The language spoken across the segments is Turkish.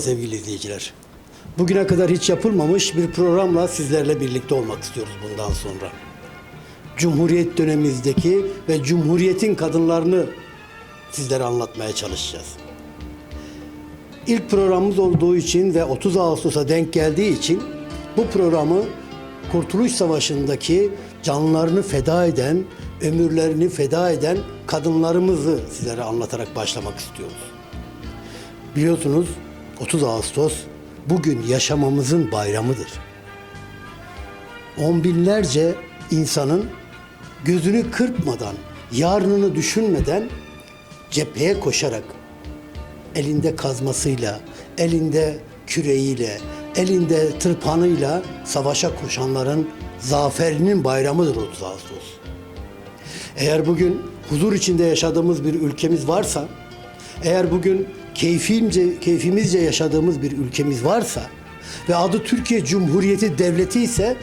Sevgili izleyiciler, bugüne kadar hiç yapılmamış bir programla sizlerle birlikte olmak istiyoruz bundan sonra. Cumhuriyet dönemimizdeki ve Cumhuriyet'in kadınlarını sizlere anlatmaya çalışacağız. İlk programımız olduğu için ve 30 Ağustos'a denk geldiği için bu programı Kurtuluş Savaşı'ndaki canlarını feda eden, ömürlerini feda eden kadınlarımızı sizlere anlatarak başlamak istiyoruz. Biliyorsunuz 30 Ağustos bugün yaşamamızın bayramıdır. On binlerce insanın gözünü kırpmadan, yarınını düşünmeden cepheye koşarak elinde kazmasıyla, elinde küreğiyle, elinde tırpanıyla savaşa koşanların zaferinin bayramıdır 30 Ağustos. Eğer bugün huzur içinde yaşadığımız bir ülkemiz varsa, eğer bugün keyfimce, keyfimizce yaşadığımız bir ülkemiz varsa ve adı Türkiye Cumhuriyeti Devleti ise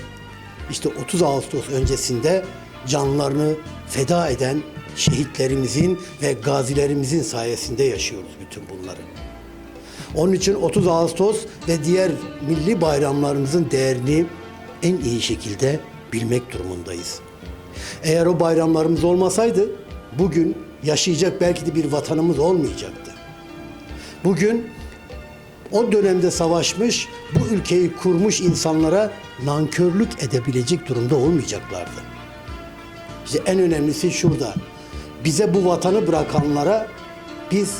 işte 30 Ağustos öncesinde canlarını feda eden şehitlerimizin ve gazilerimizin sayesinde yaşıyoruz bütün bunları. Onun için 30 Ağustos ve diğer milli bayramlarımızın değerini en iyi şekilde bilmek durumundayız. Eğer o bayramlarımız olmasaydı bugün yaşayacak belki de bir vatanımız olmayacaktı. Bugün o dönemde savaşmış, bu ülkeyi kurmuş insanlara nankörlük edebilecek durumda olmayacaklardı. İşte en önemlisi şurada. Bize bu vatanı bırakanlara biz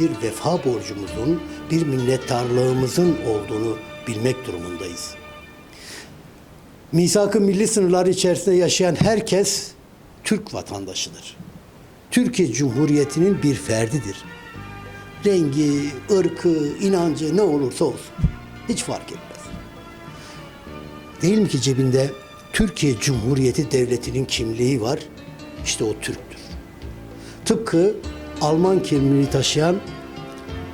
bir vefa borcumuzun, bir minnettarlığımızın olduğunu bilmek durumundayız. Misak-ı milli sınırları içerisinde yaşayan herkes Türk vatandaşıdır. Türkiye Cumhuriyeti'nin bir ferdidir. Rengi, ırkı, inancı ne olursa olsun. Hiç fark etmez. Değil mi ki cebinde Türkiye Cumhuriyeti Devleti'nin kimliği var? İşte o Türktür. Tıpkı Alman kimliğini taşıyan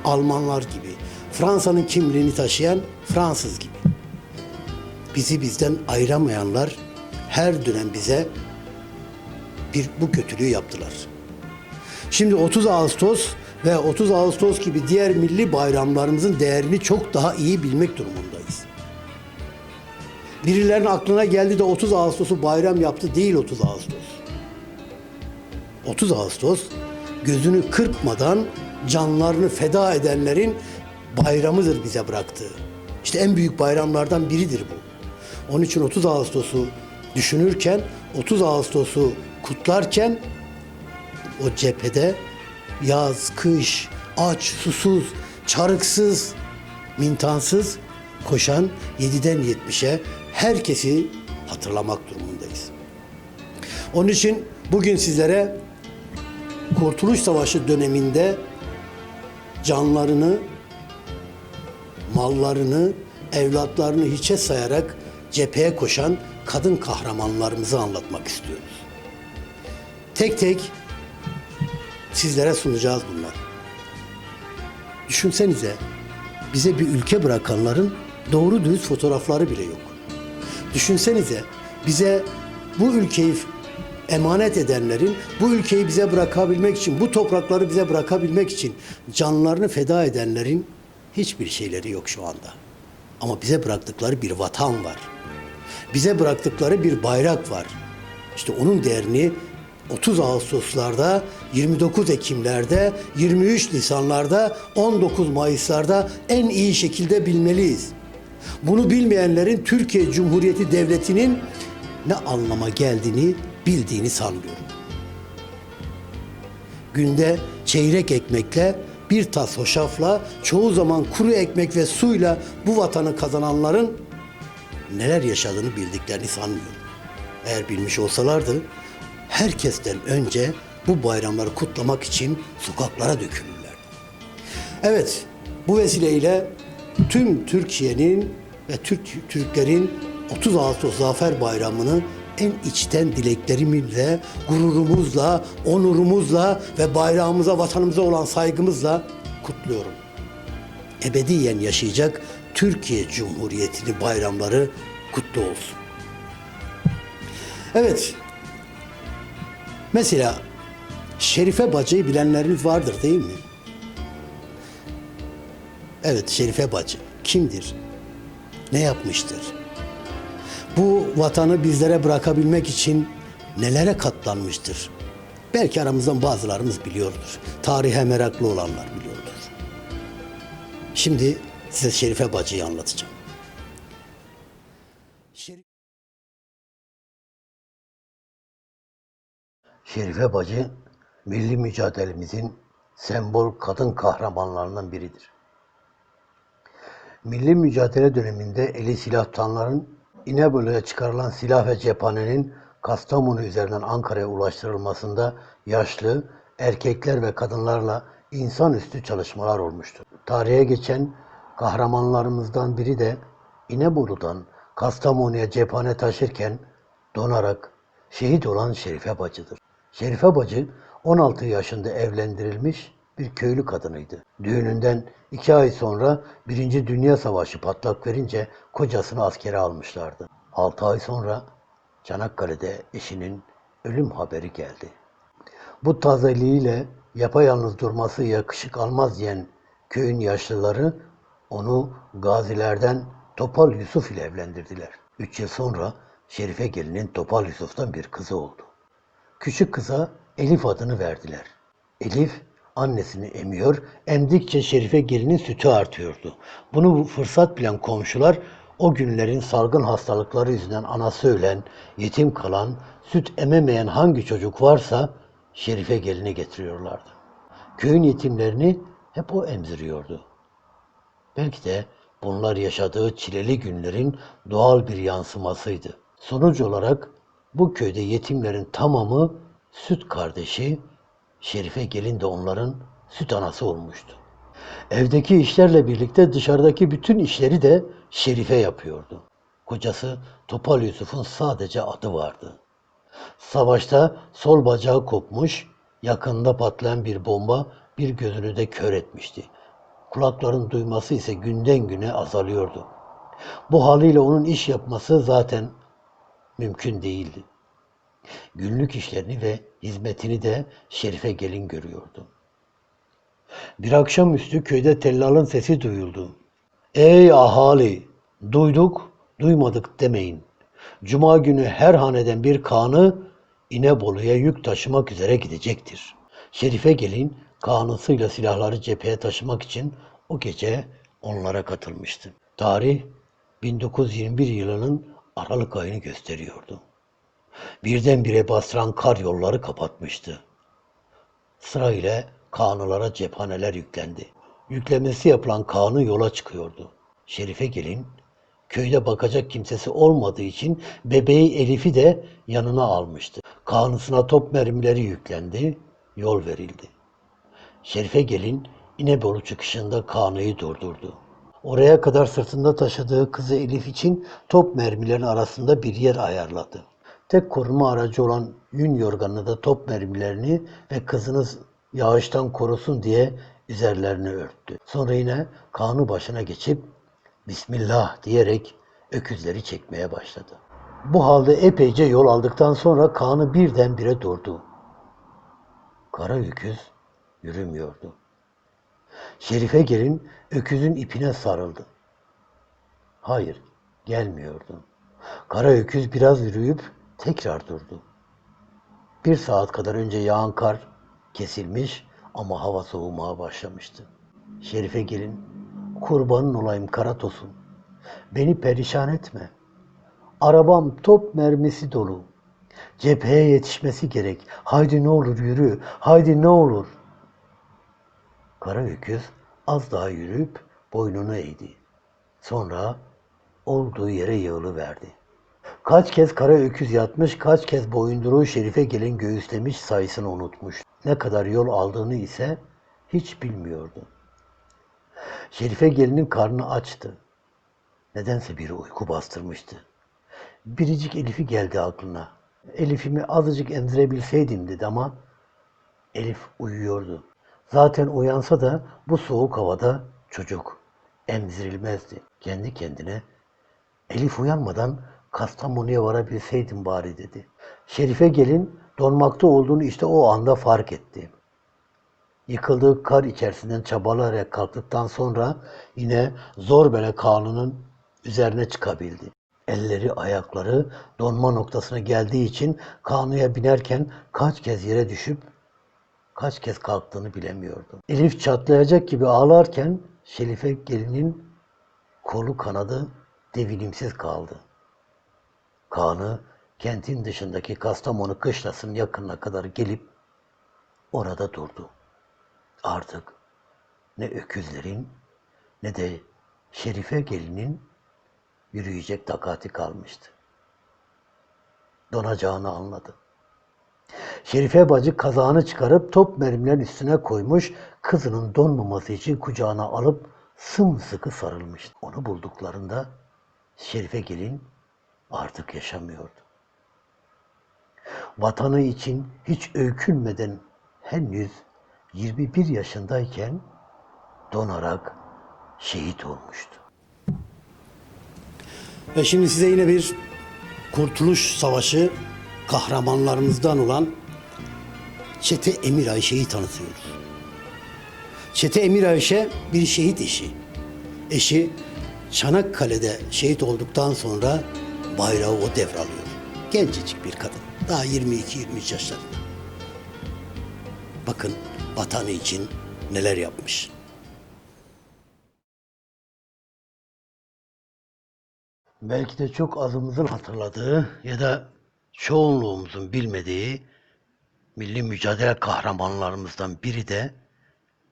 Almanlar gibi, Fransa'nın kimliğini taşıyan Fransız gibi. Bizi bizden ayıramayanlar her dönem bize bir bu kötülüğü yaptılar. Şimdi 30 Ağustos ve 30 Ağustos gibi diğer milli bayramlarımızın değerini çok daha iyi bilmek durumundayız. Birilerinin aklına geldi de 30 Ağustos'u bayram yaptı değil 30 Ağustos. 30 Ağustos gözünü kırpmadan canlarını feda edenlerin bayramıdır bize bıraktığı. İşte en büyük bayramlardan biridir bu. Onun için 30 Ağustos'u düşünürken, 30 Ağustos'u kutlarken o cephede yaz, kış, aç, susuz, çarıksız, mintansız koşan 7'den 70'e herkesi hatırlamak durumundayız. Onun için bugün sizlere Kurtuluş Savaşı döneminde canlarını, mallarını, evlatlarını hiçe sayarak cepheye koşan kadın kahramanlarımızı anlatmak istiyoruz. Tek tek sizlere sunacağız bunlar. Düşünsenize bize bir ülke bırakanların doğru dürüst fotoğrafları bile yok. Düşünsenize bize bu ülkeyi emanet edenlerin bu ülkeyi bize bırakabilmek için, bu toprakları bize bırakabilmek için canlarını feda edenlerin hiçbir şeyleri yok şu anda. Ama bize bıraktıkları bir vatan var. Bize bıraktıkları bir bayrak var. İşte onun değerini 30 Ağustos'larda, 29 Ekim'lerde, 23 Nisan'larda, 19 Mayıs'larda en iyi şekilde bilmeliyiz. Bunu bilmeyenlerin Türkiye Cumhuriyeti Devleti'nin ne anlama geldiğini bildiğini sanmıyorum. Günde çeyrek ekmekle bir tas hoşafla çoğu zaman kuru ekmek ve suyla bu vatanı kazananların neler yaşadığını bildiklerini sanmıyorum. Eğer bilmiş olsalardı herkesten önce bu bayramları kutlamak için sokaklara dökülürlerdi. Evet, bu vesileyle tüm Türkiye'nin ve Türk Türklerin 30 Ağustos Zafer Bayramı'nı en içten dileklerimizle, gururumuzla, onurumuzla ve bayrağımıza, vatanımıza olan saygımızla kutluyorum. Ebediyen yaşayacak Türkiye Cumhuriyeti'nin bayramları kutlu olsun. Evet, mesela Şerife Bacı'yı bilenleriniz vardır değil mi? Evet Şerife bacı kimdir? Ne yapmıştır? Bu vatanı bizlere bırakabilmek için nelere katlanmıştır? Belki aramızdan bazılarımız biliyordur. Tarihe meraklı olanlar biliyordur. Şimdi size Şerife bacıyı anlatacağım. Şerife bacı milli mücadelemizin sembol kadın kahramanlarından biridir. Milli mücadele döneminde eli silah tutanların İnebolu'ya çıkarılan silah ve cephanenin Kastamonu üzerinden Ankara'ya ulaştırılmasında yaşlı, erkekler ve kadınlarla insanüstü çalışmalar olmuştur. Tarihe geçen kahramanlarımızdan biri de İnebolu'dan Kastamonu'ya cephane taşırken donarak şehit olan Şerife bacıdır. Şerife bacı 16 yaşında evlendirilmiş bir köylü kadınıydı. Düğününden iki ay sonra Birinci Dünya Savaşı patlak verince kocasını askere almışlardı. 6 ay sonra Çanakkale'de eşinin ölüm haberi geldi. Bu tazeliğiyle yapayalnız durması yakışık almaz diyen köyün yaşlıları onu gazilerden Topal Yusuf ile evlendirdiler. Üç yıl sonra Şerife gelinin Topal Yusuf'tan bir kızı oldu. Küçük kıza Elif adını verdiler. Elif annesini emiyor, emdikçe Şerife gelinin sütü artıyordu. Bunu fırsat bilen komşular o günlerin salgın hastalıkları yüzünden anası ölen, yetim kalan, süt ememeyen hangi çocuk varsa Şerife geline getiriyorlardı. Köyün yetimlerini hep o emziriyordu. Belki de bunlar yaşadığı çileli günlerin doğal bir yansımasıydı. Sonuç olarak bu köyde yetimlerin tamamı süt kardeşi, Şerife gelin de onların süt anası olmuştu. Evdeki işlerle birlikte dışarıdaki bütün işleri de Şerife yapıyordu. Kocası Topal Yusuf'un sadece adı vardı. Savaşta sol bacağı kopmuş, yakında patlayan bir bomba bir gözünü de kör etmişti. Kulakların duyması ise günden güne azalıyordu. Bu haliyle onun iş yapması zaten mümkün değildi. Günlük işlerini ve hizmetini de Şerife gelin görüyordu. Bir akşamüstü köyde tellalın sesi duyuldu. Ey ahali! Duyduk, duymadık demeyin. Cuma günü her haneden bir kanı İnebolu'ya yük taşımak üzere gidecektir. Şerife gelin kanısıyla silahları cepheye taşımak için o gece onlara katılmıştı. Tarih 1921 yılının Aralık ayını gösteriyordu. Birdenbire bastıran kar yolları kapatmıştı. Sırayla kanılara cephaneler yüklendi. Yüklemesi yapılan kanı yola çıkıyordu. Şerife gelin köyde bakacak kimsesi olmadığı için bebeği Elif'i de yanına almıştı. Kanısına top mermileri yüklendi, yol verildi. Şerife gelin İnebolu çıkışında kanıyı durdurdu. Oraya kadar sırtında taşıdığı kızı Elif için top mermilerin arasında bir yer ayarladı. Tek koruma aracı olan yün yorganına da top mermilerini ve kızınız yağıştan korusun diye üzerlerini örttü. Sonra yine kanı başına geçip Bismillah diyerek öküzleri çekmeye başladı. Bu halde epeyce yol aldıktan sonra kanı birdenbire durdu. Kara öküz yürümüyordu. Şerife gelin öküzün ipine sarıldı. Hayır, gelmiyordu. Kara öküz biraz yürüyüp tekrar durdu. Bir saat kadar önce yağan kar kesilmiş ama hava soğumaya başlamıştı. Şerife gelin, kurbanın olayım kara tosun. Beni perişan etme. Arabam top mermisi dolu. Cepheye yetişmesi gerek. Haydi ne olur yürü. Haydi ne olur. Kara öküz az daha yürüyüp boynunu eğdi. Sonra olduğu yere yığılıverdi. Kaç kez kara öküz yatmış, kaç kez boyunduruğu şerife gelin göğüslemiş sayısını unutmuş. Ne kadar yol aldığını ise hiç bilmiyordu. Şerife gelinin karnı açtı. Nedense bir uyku bastırmıştı. Biricik Elif'i geldi aklına. Elif'imi azıcık emzirebilseydim dedi ama Elif uyuyordu. Zaten uyansa da bu soğuk havada çocuk emzirilmezdi. Kendi kendine Elif uyanmadan Kastamonu'ya varabilseydim bari dedi. Şerife gelin donmakta olduğunu işte o anda fark etti. Yıkıldığı kar içerisinden çabalayarak kalktıktan sonra yine zor bele Kaan'ın üzerine çıkabildi. Elleri, ayakları donma noktasına geldiği için Kaan'ıya binerken kaç kez yere düşüp kaç kez kalktığını bilemiyordu. Elif çatlayacak gibi ağlarken Şerife gelinin kolu kanadı devinimsiz kaldı. Kaan'ı kentin dışındaki Kastamonu kışlasının yakınına kadar gelip orada durdu. Artık ne öküzlerin ne de Şerife gelinin yürüyecek takati kalmıştı. Donacağını anladı. Şerife bacı kazağını çıkarıp top mermilerin üstüne koymuş, kızının donmaması için kucağına alıp sımsıkı sarılmıştı. Onu bulduklarında Şerife gelin artık yaşamıyordu. Vatanı için hiç öykünmeden henüz 21 yaşındayken donarak şehit olmuştu. Ve şimdi size yine bir Kurtuluş Savaşı kahramanlarımızdan olan Çete Emir Ayşe'yi tanıtıyoruz. Çete Emir Ayşe bir şehit eşi. Eşi Çanakkale'de şehit olduktan sonra bayrağı o devralıyor. Gencecik bir kadın. Daha 22-23 yaşlarında. Bakın vatanı için neler yapmış. Belki de çok azımızın hatırladığı ya da çoğunluğumuzun bilmediği milli mücadele kahramanlarımızdan biri de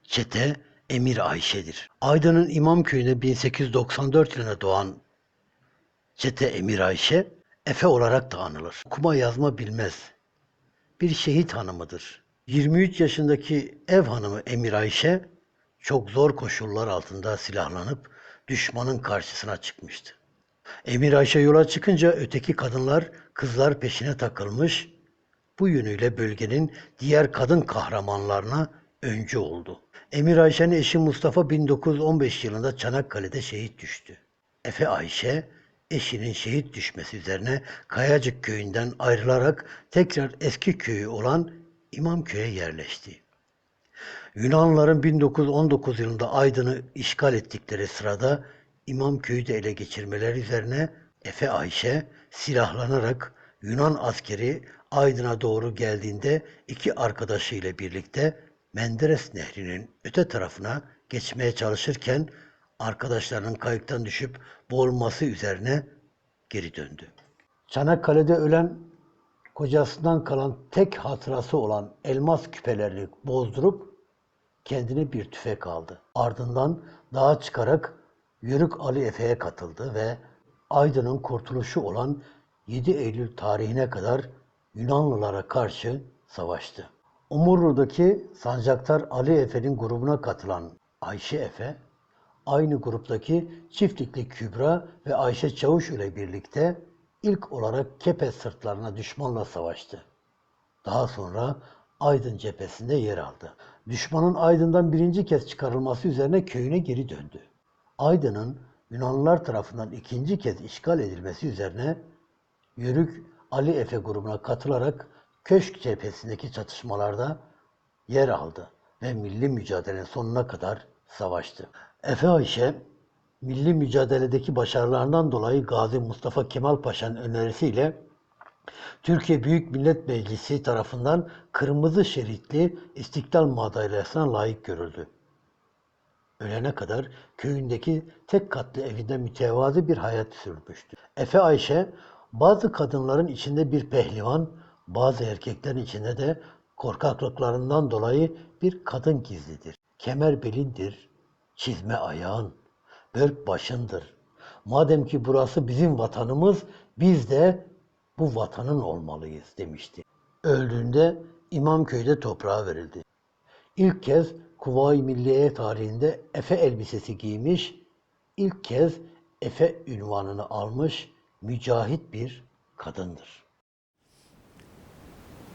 Çete Emir Ayşe'dir. Aydın'ın İmamköy'ünde 1894 yılında doğan Çete Emir Ayşe, Efe olarak da anılır. Okuma yazma bilmez. Bir şehit hanımıdır. 23 yaşındaki ev hanımı Emir Ayşe, çok zor koşullar altında silahlanıp düşmanın karşısına çıkmıştı. Emir Ayşe yola çıkınca öteki kadınlar, kızlar peşine takılmış, bu yönüyle bölgenin diğer kadın kahramanlarına öncü oldu. Emir Ayşe'nin eşi Mustafa 1915 yılında Çanakkale'de şehit düştü. Efe Ayşe, eşinin şehit düşmesi üzerine Kayacık köyünden ayrılarak tekrar eski köyü olan İmamköy'e yerleşti. Yunanlıların 1919 yılında Aydın'ı işgal ettikleri sırada İmamköy'ü de ele geçirmeleri üzerine Efe Ayşe silahlanarak Yunan askeri Aydın'a doğru geldiğinde iki arkadaşıyla birlikte Menderes Nehri'nin öte tarafına geçmeye çalışırken arkadaşlarının kayıktan düşüp boğulması üzerine geri döndü. Çanakkale'de ölen kocasından kalan tek hatırası olan elmas küpelerini bozdurup kendine bir tüfek aldı. Ardından dağa çıkarak Yörük Ali Efe'ye katıldı ve Aydın'ın kurtuluşu olan 7 Eylül tarihine kadar Yunanlılara karşı savaştı. Umurlu'daki Sancaktar Ali Efe'nin grubuna katılan Ayşe Efe, aynı gruptaki Çiftlikli Kübra ve Ayşe Çavuş ile birlikte ilk olarak Kepez sırtlarına düşmanla savaştı. Daha sonra Aydın cephesinde yer aldı. Düşmanın Aydın'dan birinci kez çıkarılması üzerine köyüne geri döndü. Aydın'ın Yunanlılar tarafından ikinci kez işgal edilmesi üzerine Yörük Ali Efe grubuna katılarak Köşk cephesindeki çatışmalarda yer aldı ve milli mücadelenin sonuna kadar savaştı. Efe Ayşe, milli mücadeledeki başarılarından dolayı Gazi Mustafa Kemal Paşa'nın önerisiyle Türkiye Büyük Millet Meclisi tarafından kırmızı şeritli İstiklal Madalyası'na layık görüldü. Ölene kadar köyündeki tek katlı evinde mütevazi bir hayat sürmüştü. Efe Ayşe, bazı kadınların içinde bir pehlivan, bazı erkeklerin içinde de korkaklıklarından dolayı bir kadın gizlidir. Kemer belindir, çizme ayağın, börk başındır. Madem ki burası bizim vatanımız, biz de bu vatanın olmalıyız demişti. Öldüğünde İmamköy'de toprağa verildi. İlk kez Kuvayi Milliye tarihinde Efe elbisesi giymiş, ilk kez Efe ünvanını almış mücahit bir kadındır.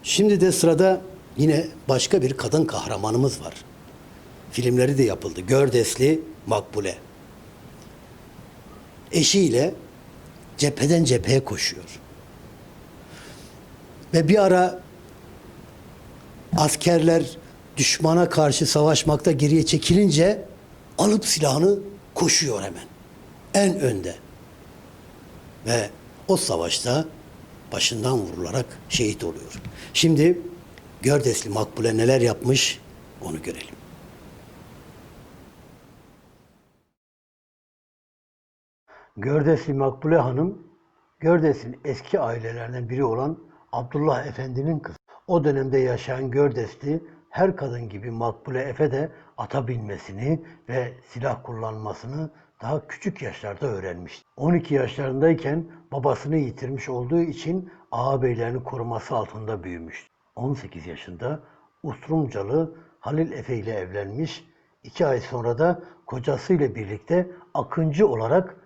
Şimdi de sırada yine başka bir kadın kahramanımız var. Filmleri de yapıldı. Gördesli Makbule. Eşiyle cepheden cepheye koşuyor. Ve bir ara askerler düşmana karşı savaşmakta geriye çekilince alıp silahını koşuyor hemen. En önde. Ve o savaşta başından vurularak şehit oluyor. Şimdi Gördesli Makbule neler yapmış onu görelim. Gördesli Makbule Hanım, Gördes'in eski ailelerinden biri olan Abdullah Efendi'nin kızı. O dönemde yaşayan Gördesli, her kadın gibi Makbule Efe de ata binmesini ve silah kullanmasını daha küçük yaşlarda öğrenmişti. 12 yaşlarındayken babasını yitirmiş olduğu için ağabeylerini koruması altında büyümüştü. 18 yaşında Ustrumcalı Halil Efe ile evlenmiş, iki ay sonra da kocasıyla birlikte akıncı olarak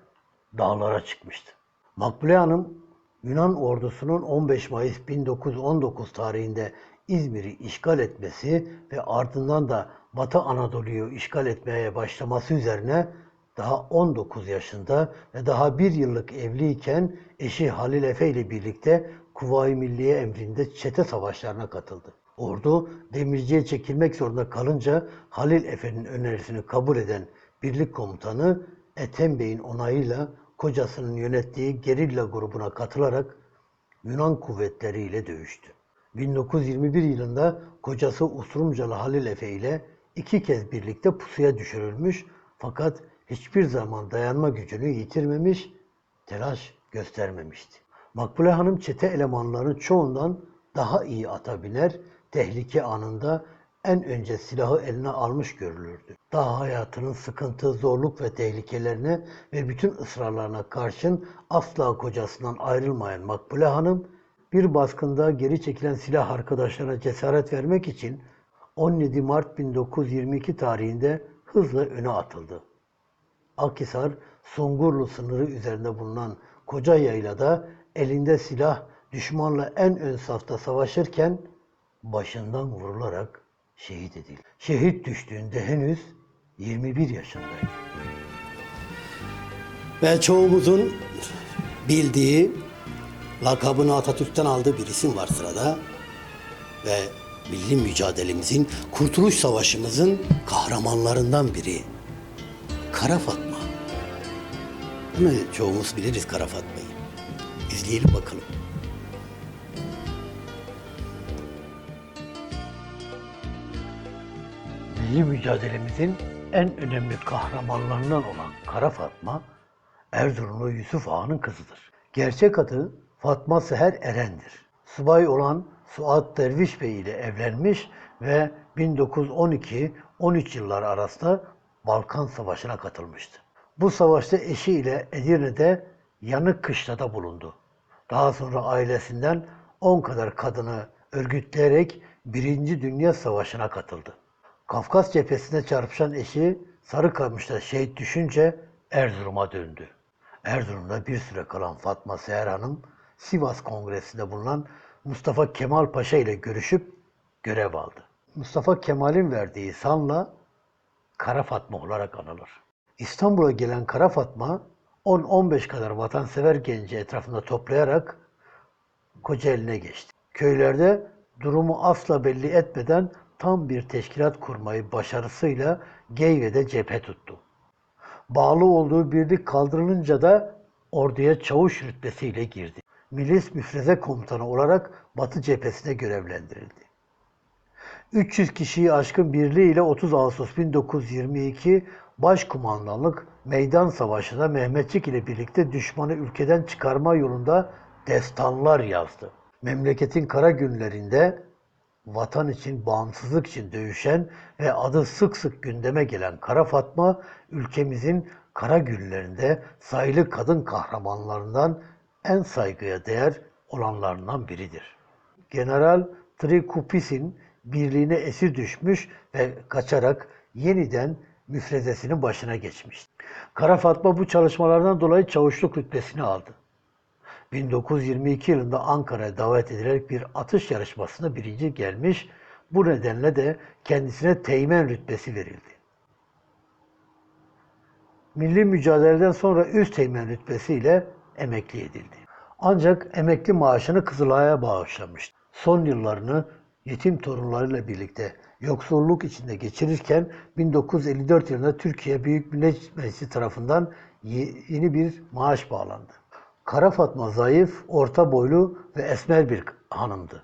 dağlara çıkmıştı. Makbule Hanım, Yunan ordusunun 15 Mayıs 1919 tarihinde İzmir'i işgal etmesi ve ardından da Batı Anadolu'yu işgal etmeye başlaması üzerine daha 19 yaşında ve daha bir yıllık evliyken eşi Halil Efe ile birlikte Kuvayi Milliye emrinde çete savaşlarına katıldı. Ordu Demirci'ye çekilmek zorunda kalınca Halil Efe'nin önerisini kabul eden birlik komutanı Ethem Bey'in onayıyla kocasının yönettiği gerilla grubuna katılarak Yunan kuvvetleriyle dövüştü. 1921 yılında kocası Ustrumcalı Halil Efe ile iki kez birlikte pusuya düşürülmüş fakat hiçbir zaman dayanma gücünü yitirmemiş, telaş göstermemişti. Makbule Hanım çete elemanlarının çoğundan daha iyi ata biner, tehlike anında en önce silahı eline almış görülürdü. Daha hayatının sıkıntı, zorluk ve tehlikelerine ve bütün ısrarlarına karşın asla kocasından ayrılmayan Makbule Hanım, bir baskında geri çekilen silah arkadaşlarına cesaret vermek için 17 Mart 1922 tarihinde hızla öne atıldı. Akhisar, Sungurlu sınırı üzerinde bulunan Koca Yayla'da elinde silah düşmanla en ön safta savaşırken başından vurularak şehit edildi. Şehit düştüğünde henüz 21 yaşındaydı. Ve çoğumuzun bildiği, lakabını Atatürk'ten aldığı bir isim var sırada. Ve milli mücadelemizin, Kurtuluş Savaşımızın kahramanlarından biri. Kara Fatma. Değil mi? Çoğumuz biliriz Kara Fatma'yı. İzleyelim bakalım. Milli mücadelemizin en önemli kahramanlarından olan Kara Fatma, Erzurumlu Yusuf Ağa'nın kızıdır. Gerçek adı Fatma Seher Eren'dir. Subay olan Suat Derviş Bey ile evlenmiş ve 1912-13 yılları arasında Balkan Savaşı'na katılmıştı. Bu savaşta eşi ile Edirne'de yanık kışlada bulundu. Daha sonra ailesinden 10 kadar kadını örgütleyerek Birinci Dünya Savaşı'na katıldı. Kafkas cephesinde çarpışan eşi Sarıkamış'ta şehit düşünce Erzurum'a döndü. Erzurum'da bir süre kalan Fatma Seher Hanım, Sivas Kongresi'nde bulunan Mustafa Kemal Paşa ile görüşüp görev aldı. Mustafa Kemal'in verdiği sanla Kara Fatma olarak anılır. İstanbul'a gelen Kara Fatma 10-15 kadar vatansever genci etrafında toplayarak Kocaeli'ne geçti. Köylerde durumu asla belli etmeden tam bir teşkilat kurmayı başarısıyla Geyve'de cephe tuttu. Bağlı olduğu birlik kaldırılınca da orduya çavuş rütbesiyle girdi. Milis müfreze komutanı olarak Batı cephesine görevlendirildi. 300 kişiyi aşkın birliğiyle 30 Ağustos 1922 Başkumandanlık Meydan Savaşı'nda Mehmetçik ile birlikte düşmanı ülkeden çıkarma yolunda destanlar yazdı. Memleketin kara günlerinde vatan için, bağımsızlık için dövüşen ve adı sık sık gündeme gelen Kara Fatma, ülkemizin kara günlerinde sayılı kadın kahramanlarından en saygıya değer olanlarından biridir. General Trikupis'in birliğine esir düşmüş ve kaçarak yeniden müfrezesinin başına geçmişti. Kara Fatma bu çalışmalardan dolayı çavuşluk rütbesini aldı. 1922 yılında Ankara'ya davet edilerek bir atış yarışmasında birinci gelmiş, bu nedenle de kendisine teğmen rütbesi verildi. Milli mücadeleden sonra üst teğmen rütbesiyle emekli edildi. Ancak emekli maaşını Kızılay'a bağışlamıştı. Son yıllarını yetim torunlarıyla birlikte yoksulluk içinde geçirirken 1954 yılında Türkiye Büyük Millet Meclisi tarafından ye- yeni bir maaş bağlandı. Kara Fatma zayıf, orta boylu ve esmer bir hanımdı.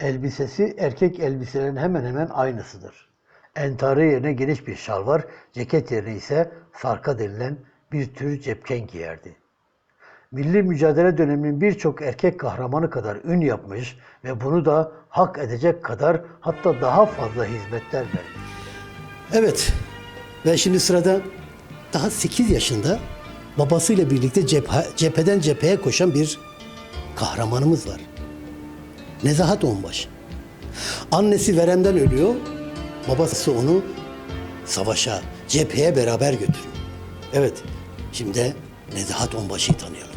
Elbisesi erkek elbiselerin hemen hemen aynısıdır. Entarı yerine geniş bir şalvar, ceket yerine ise sarka denilen bir tür cepken giyerdi. Milli mücadele döneminin birçok erkek kahramanı kadar ün yapmış ve bunu da hak edecek kadar hatta daha fazla hizmetler vermiş. Evet ve şimdi sırada daha 8 yaşında babasıyla birlikte cephe, cepheden cepheye koşan bir kahramanımız var. Nezahat Onbaşı. Annesi veremden ölüyor, babası onu savaşa, cepheye beraber götürüyor. Evet, şimdi Nezahat Onbaşı'yı tanıyalım.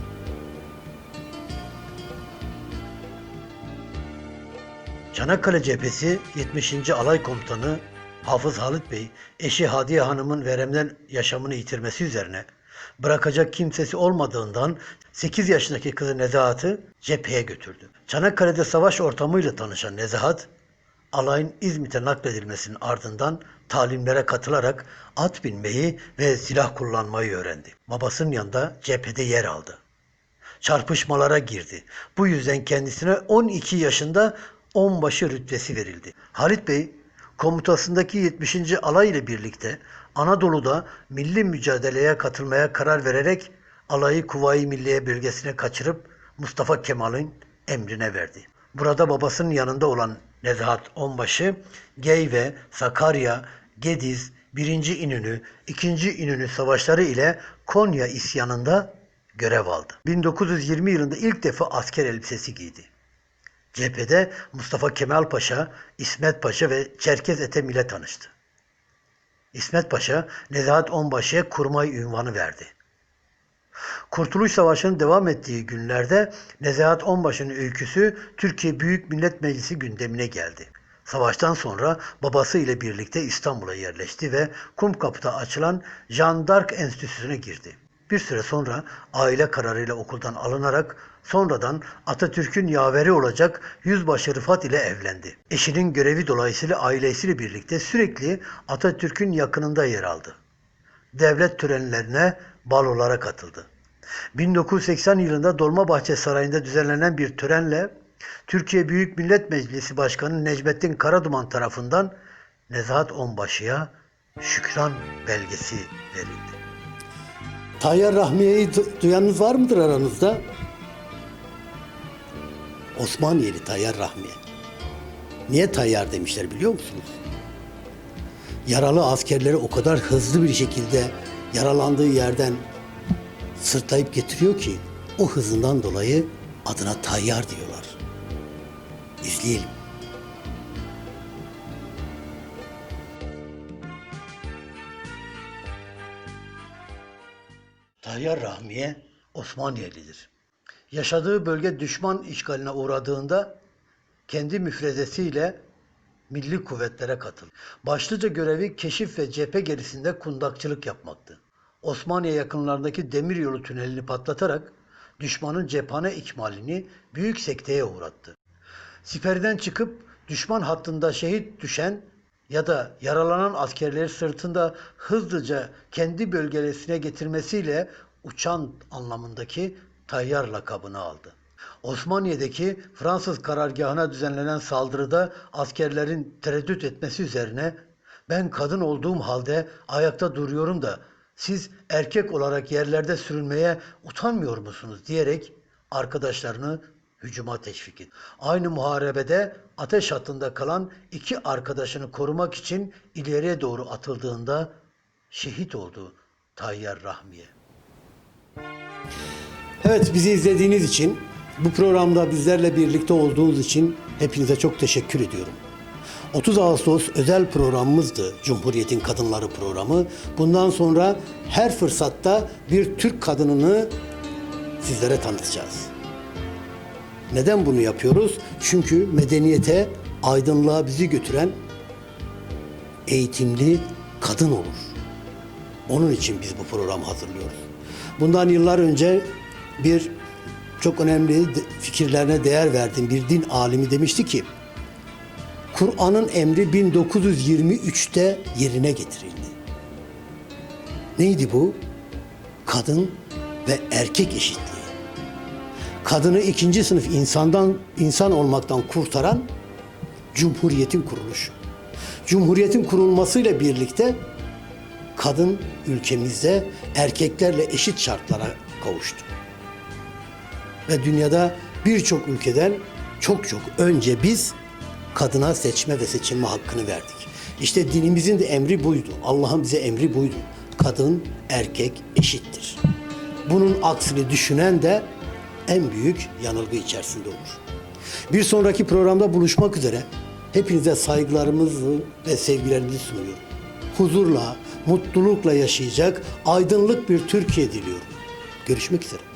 Çanakkale Cephesi 70. Alay Komutanı Hafız Halit Bey, eşi Hadiye Hanım'ın veremden yaşamını yitirmesi üzerine bırakacak kimsesi olmadığından 8 yaşındaki kızı Nezahat'ı cepheye götürdü. Çanakkale'de savaş ortamıyla tanışan Nezahat, alayın İzmit'e nakledilmesinin ardından talimlere katılarak at binmeyi ve silah kullanmayı öğrendi. Babasının yanında cephede yer aldı çarpışmalara girdi. Bu yüzden kendisine 12 yaşında onbaşı rütbesi verildi. Halit Bey komutasındaki 70. alay ile birlikte Anadolu'da milli mücadeleye katılmaya karar vererek alayı Kuvayi Milliye bölgesine kaçırıp Mustafa Kemal'in emrine verdi. Burada babasının yanında olan Nezahat Onbaşı, Geyve, Sakarya, Gediz, 1. İnönü, 2. İnönü savaşları ile Konya isyanında görev aldı. 1920 yılında ilk defa asker elbisesi giydi. Cephede Mustafa Kemal Paşa, İsmet Paşa ve Çerkez Etem ile tanıştı. İsmet Paşa, Nezahat Onbaşı'ya kurmay ünvanı verdi. Kurtuluş Savaşı'nın devam ettiği günlerde Nezahat Onbaşı'nın öyküsü Türkiye Büyük Millet Meclisi gündemine geldi. Savaştan sonra babası ile birlikte İstanbul'a yerleşti ve Kumkapı'da açılan Jean d'Arc Enstitüsü'ne girdi. Bir süre sonra aile kararıyla okuldan alınarak sonradan Atatürk'ün yaveri olacak Yüzbaşı Rıfat ile evlendi. Eşinin görevi dolayısıyla ailesiyle birlikte sürekli Atatürk'ün yakınında yer aldı devlet törenlerine balolara katıldı. 1980 yılında Dolmabahçe Sarayı'nda düzenlenen bir törenle Türkiye Büyük Millet Meclisi Başkanı Necmettin Karaduman tarafından Nezahat Onbaşı'ya şükran belgesi verildi. Tayyar Rahmiye'yi du- duyanınız var mıdır aranızda? Osmaniyeli Tayyar Rahmiye. Niye Tayyar demişler biliyor musunuz? yaralı askerleri o kadar hızlı bir şekilde yaralandığı yerden sırtlayıp getiriyor ki o hızından dolayı adına tayyar diyorlar. İzleyelim. Tayyar Rahmiye Osmaniyelidir. Yaşadığı bölge düşman işgaline uğradığında kendi müfrezesiyle milli kuvvetlere katıldı. Başlıca görevi keşif ve cephe gerisinde kundakçılık yapmaktı. Osmaniye yakınlarındaki demiryolu tünelini patlatarak düşmanın cephane ikmalini büyük sekteye uğrattı. Siperden çıkıp düşman hattında şehit düşen ya da yaralanan askerleri sırtında hızlıca kendi bölgesine getirmesiyle uçan anlamındaki tayyar lakabını aldı. Osmaniye'deki Fransız karargahına düzenlenen saldırıda askerlerin tereddüt etmesi üzerine ben kadın olduğum halde ayakta duruyorum da siz erkek olarak yerlerde sürünmeye utanmıyor musunuz diyerek arkadaşlarını hücuma teşvik etti. Aynı muharebede ateş hattında kalan iki arkadaşını korumak için ileriye doğru atıldığında şehit oldu Tayyar Rahmiye. Evet bizi izlediğiniz için, bu programda bizlerle birlikte olduğunuz için hepinize çok teşekkür ediyorum. 30 Ağustos özel programımızdı Cumhuriyet'in Kadınları programı. Bundan sonra her fırsatta bir Türk kadınını sizlere tanıtacağız. Neden bunu yapıyoruz? Çünkü medeniyete, aydınlığa bizi götüren eğitimli kadın olur. Onun için biz bu programı hazırlıyoruz. Bundan yıllar önce bir çok önemli fikirlerine değer verdiğim bir din alimi demişti ki Kur'an'ın emri 1923'te yerine getirildi. Neydi bu? Kadın ve erkek eşitliği. Kadını ikinci sınıf insandan insan olmaktan kurtaran Cumhuriyet'in kuruluşu. Cumhuriyet'in kurulmasıyla birlikte kadın ülkemizde erkeklerle eşit şartlara kavuştu. Ve dünyada birçok ülkeden çok çok önce biz kadına seçme ve seçilme hakkını verdik. İşte dinimizin de emri buydu. Allah'ın bize emri buydu. Kadın, erkek eşittir. Bunun aksini düşünen de en büyük yanılgı içerisinde olur. Bir sonraki programda buluşmak üzere hepinize saygılarımızı ve sevgilerimizi sunuyorum. Huzurla, mutlulukla yaşayacak aydınlık bir Türkiye diliyorum. Görüşmek üzere.